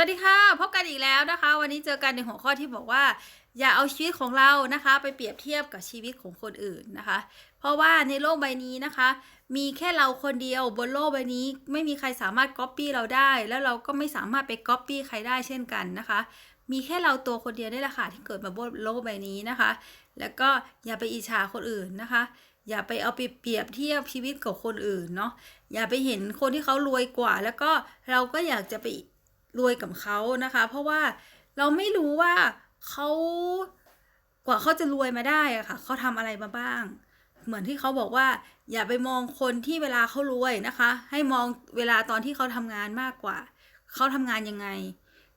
วัสดีค่ะ พบกันอีกแล้วนะคะ วันนี้เจอกันในหัวข้อที่บอกว่า อย่าเอาชีวิตของเรานะคะ ไปเปรียบเทียบกับชีวิตของคนอื่นนะคะ เพราะว่าในโลกใบนี้นะคะ มีแค่เราคนเดียวบนโลกใบนี้ ไม่มีใครสามารถก๊อปปี้เราได้ แล้วเราก็ไม่สามารถไปก๊อปปี้ใครได้เช่นกันนะคะ มีแค่เราตัวคนเดียวได้แหละค่ะที่เกิดมาบนโลกใบนี้นะคะ แล้วก็อย่าไปอิจฉาคนอื่นนะคะอย่าไปเอาไปเปรียบเทียบชีวิตกับคนอื่นเนาะอย่าไปเห็นคนที่เขารวยกว่า แล้วก็เราก็อยากจะไป รวยกับเขานะคะ เพราะว่าเราไม่รู้ว่าเขากว่าเขาจะรวยมาได้อะค่ะเขาทำอะไรมาบ้าง เหมือนที่เขาบอกว่า อย่าไปมองคนที่เวลาเขารวยนะคะ ให้มองเวลาตอนที่เขาทำงานมากกว่า เขาทำงานยังไง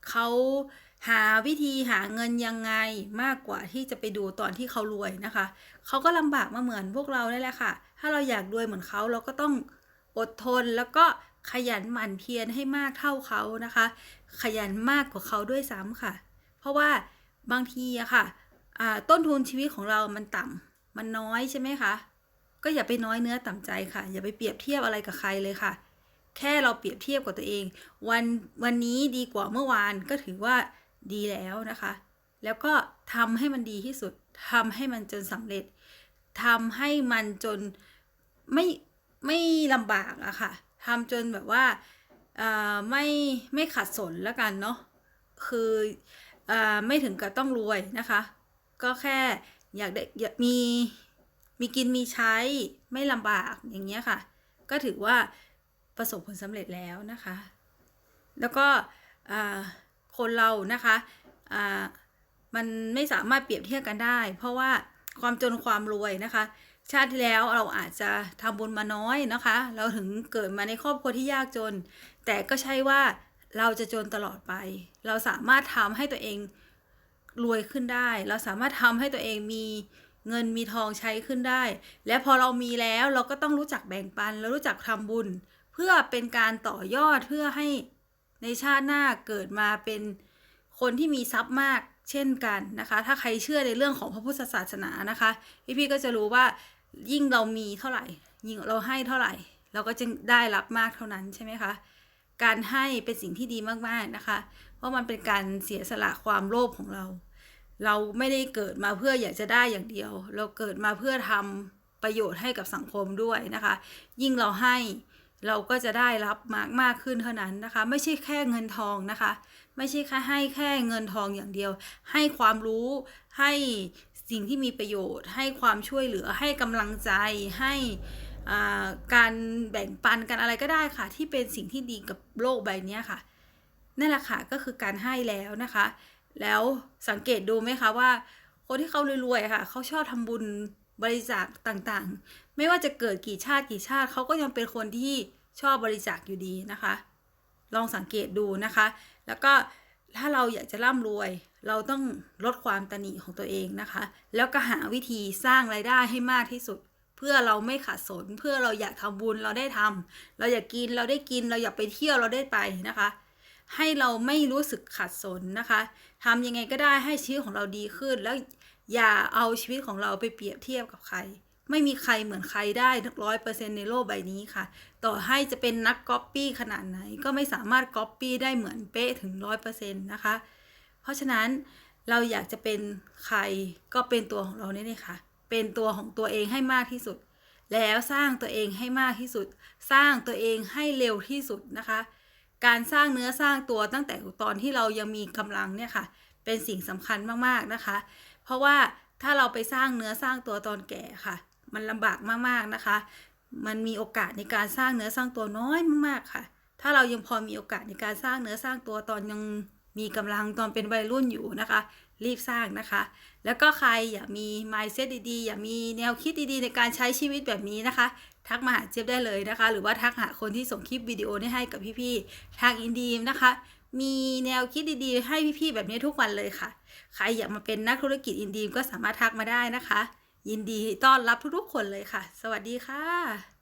เขาหาวิธีหาเงินยังไงมากกว่าที่จะไปดูตอนที่เขารวยนะคะ เขาก็ลำบากมาเหมือนพวกเราได้แหละค่ะ ถ้าเราอยากรวยเหมือนเขาเราก็ต้องอดทนแล้วก็ ขยันหมั่นเพียรให้มากเท่าเขานะคะ ขยันมากกว่าเขาด้วยซ้ำค่ะ เพราะว่าบางทีอะค่ะต้นทุนชีวิตของเรามันต่ำมันน้อยใช่ไหมคะ ก็อย่าไปน้อยเนื้อต่ำใจค่ะ อย่าไปเปรียบเทียบอะไรกับใครเลยค่ะ แค่เราเปรียบเทียบกับตัวเอง วันวันนี้ดีกว่าเมื่อวานก็ถือว่าดีแล้วนะคะ แล้วก็ทำให้มันดีที่สุดทำให้มันจนสำเร็จทำให้มันจนไม่ไม่ลำบากอะค่ะ ทำจนแบบว่าไม่ไม่ขัดสนแล้วกันเนาะคืออไม่ถึงกับต้องรวยนะคะ ก็แค่อยากได้อยากมีมีกินมีใช้ไม่ลำบากอย่างเงี้ยค่ะ ก็ถือว่าประสบผลสำเร็จแล้วนะคะ แล้วก็คนเรานะคะมันไม่สามารถเปรียบเทียบกันได้ เพราะว่าความจนความรวยนะคะ ชาติที่แล้วเราอาจจะทำบุญมาน้อยนะคะ เราถึงเกิดมาในครอบครัวที่ยากจน แต่ก็ใช่ว่าเราจะจนตลอดไป เราสามารถทำให้ตัวเองรวยขึ้นได้ เราสามารถทำให้ตัวเองมีเงินมีทองใช้ขึ้นได้ และพอเรามีแล้วเราก็ต้องรู้จักแบ่งปัน แล้วรู้จักทำบุญ เพื่อเป็นการต่อยอดเพื่อให้ในชาติหน้าเกิดมาเป็นคนที่มีทรัพย์มาก เช่นกันนะคะ ถ้าใครเชื่อในเรื่องของพระพุทธศาสนานะคะ พี่ๆก็จะรู้ว่ายิ่งเรามีเท่าไหร่ ยิ่งเราให้เท่าไหร่ เราก็จะได้รับมากเท่านั้นใช่ไหมคะการให้เป็นสิ่งที่ดีมากๆนะคะ เพราะมันเป็นการเสียสละความโลภของเรา เราไม่ได้เกิดมาเพื่ออยากจะได้อย่างเดียว เราเกิดมาเพื่อทำประโยชน์ให้กับสังคมด้วยนะคะ ยิ่งเราให้ เราก็จะได้รับมากมากขึ้นเท่านั้นนะคะ ไม่ใช่แค่เงินทองนะคะ ไม่ใช่แค่ให้แค่เงินทองอย่างเดียว ให้ความรู้ให้สิ่งที่มีประโยชน์ ให้ความช่วยเหลือให้กำลังใจให้อ่าการแบ่งปันกันอะไรก็ได้ค่ะ ที่เป็นสิ่งที่ดีกับโลกใบนี้ค่ะนั่นแหละค่ะก็คือการให้แล้วนะคะ แล้วสังเกตดูไหมคะว่า คนที่เขารวยๆค่ะเขาชอบทำบุญ บริจาคต่างๆ ไม่ว่าจะเกิดกี่ชาติกี่ชาติเขาก็ยังเป็นคนที่ชอบบริจาคอยู่ดีนะคะ ลองสังเกตดูนะคะ แล้วก็ถ้าเราอยากจะร่ำรวย เราต้องลดความตนีของตัวเองนะคะ แล้วก็หาวิธีสร้างรายได้ให้มากที่สุด เพื่อเราไม่ขาดสน เพื่อเราอยากทำบุญเราได้ทำเราอยากกินเราได้กิน เราอยากไปเที่ยวเราได้ไปนะคะ ให้เราไม่รู้สึกขัดสนนะคะทำยังไงก็ได้ให้ชีวิตของเราดีขึ้นแล้ว อย่าเอาชีวิตของเราไปเปรียบเทียบกับใคร ไม่มีใครเหมือนใครได้ร้อยเปอร์เซ็นในโลกใบนี้ค่ะ ต่อให้จะเป็นนักก๊อปปี้ขนาดไหน ก็ไม่สามารถก๊อปปี้ได้เหมือนเป๊ะถึงร้อยเปอร์เซ็นนะคะ เพราะฉะนั้นเราอยากจะเป็นใครก็เป็นตัวของเราเนี่ยค่ะ เป็นตัวของตัวเองให้มากที่สุด แล้วสร้างตัวเองให้มากที่สุด สร้างตัวเองให้เร็วที่สุดนะคะ การสร้างเนื้อสร้างตัวตั้งแต่ตอนที่เรายังมีกำลังเนี่ยค่ะ เป็นสิ่งสำคัญมากๆนะคะ ราะว่าถ้าเราไปสร้างเนื้อสร้างตัวตอนแก่ค่ะ มันลำบากมากๆนะคะ มันมีโอกาสในการสร้างเนื้อสร้างตัวน้อยมากๆค่ะ ถ้าเรายังพอมีโอกาสในการสร้างเนื้อสร้างตัวตอนยังมีกำลังตอนเป็นวัยรุ่นอยู่นะคะ รีบสร้างนะคะ แล้วก็ใครอยากมี mindset ดีๆ อยากมีแนวคิดดีๆ ในการใช้ชีวิตแบบนี้นะคะ ทักมาหาเจี๊ยบได้เลยนะคะ หรือว่าทักหาคนที่ส่งคลิปวิดีโอนี้ให้กับพี่ๆ ทางอินดีมนะคะ มีแนวคิดดีๆ ให้พี่ๆแบบนี้ทุกวันเลยค่ะ ใครอยากมาเป็นนักธุรกิจอินดีมก็สามารถทักมาได้นะคะ ยินดีต้อนรับทุกๆคนเลยค่ะ สวัสดีค่ะ